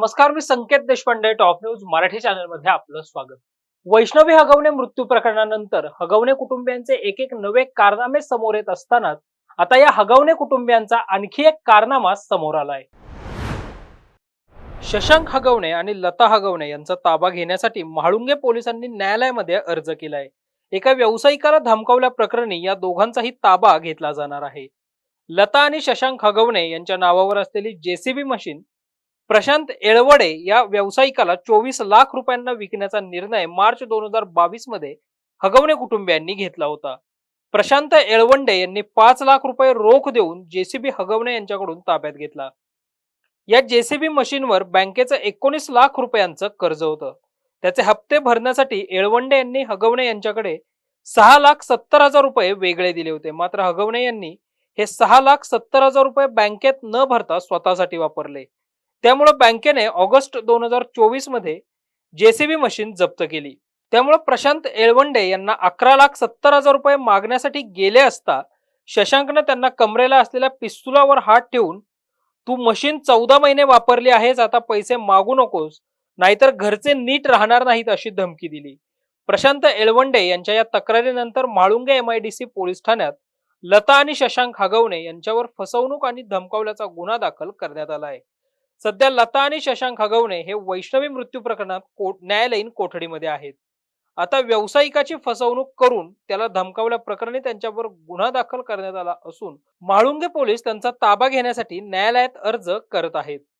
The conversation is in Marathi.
नमस्कार मी संकेत देशपांडे टॉप न्यूज मराठी चॅनलमध्ये आपलं स्वागत. वैष्णवी हगवणे मृत्यू प्रकरणानंतर हगवणे कुटुंबियांचे एक एक नवे कारनामे समोर येत असतानाच आता या हगवणे कुटुंबियांचा आणखी एक कारनामा समोर आलाय. शशांक हगवणे आणि लता हगवणे यांचा ताबा घेण्यासाठी म्हाळुंगे पोलिसांनी न्यायालयामध्ये अर्ज केलाय. एका व्यावसायिकाला धमकावल्या प्रकरणी या दोघांचाही ताबा घेतला जाणार आहे. लता आणि शशांक हगवणे यांच्या नावावर असलेली जेसीबी मशीन प्रशांत येळवडे या व्यावसायिकाला चोवीस लाख रुपयांना विकण्याचा निर्णय मार्च दोन हजार बावीसमध्ये हगवणे कुटुंबियांनी घेतला होता. प्रशांत येळवंडे यांनी पाच लाख रुपये रोख देऊन जेसीबी हगवणे यांच्याकडून ताब्यात घेतला. या जेसीबी मशीनवर बँकेचं एकोणीस लाख रुपयांचं कर्ज होतं. त्याचे हप्ते भरण्यासाठी येळवंडे यांनी हगवणे यांच्याकडे सहा लाख सत्तर हजार रुपये वेगळे दिले होते. मात्र हगवणे यांनी हे सहा लाख सत्तर हजार रुपये बँकेत न भरता स्वतःसाठी वापरले. त्यामुळे बँकेने ऑगस्ट दोन हजार चोवीसमध्ये जेसीबी मशीन जप्त केली. त्यामुळे प्रशांत येळवंडे यांना अकरा लाख सत्तर हजार रुपये मागण्यासाठी गेले असता शशांकनं त्यांना कमरेला असलेल्या पिस्तुलावर हात ठेवून तू मशीन चौदा महिने वापरली आहेस आता पैसे मागू नकोस नाहीतर घरचे नीट राहणार नाहीत अशी धमकी दिली. प्रशांत एळवंडे यांच्या या तक्रारीनंतर म्हाळुंगे एमआयडीसी पोलीस ठाण्यात लता आणि शशांक हागवणे यांच्यावर फसवणूक आणि धमकावल्याचा गुन्हा दाखल करण्यात आला आहे. सध्या लता आणि शशांक हगवणे हे वैष्णवी मृत्यू प्रकरणात कोट न्यायालयीन कोठडीमध्ये आहेत. आता व्यावसायिकाची फसवणूक करून त्याला धमकावल्या प्रकरणी त्यांच्यावर गुन्हा दाखल करण्यात आला असून म्हाळुंगे पोलीस त्यांचा ताबा घेण्यासाठी न्यायालयात अर्ज करत आहेत.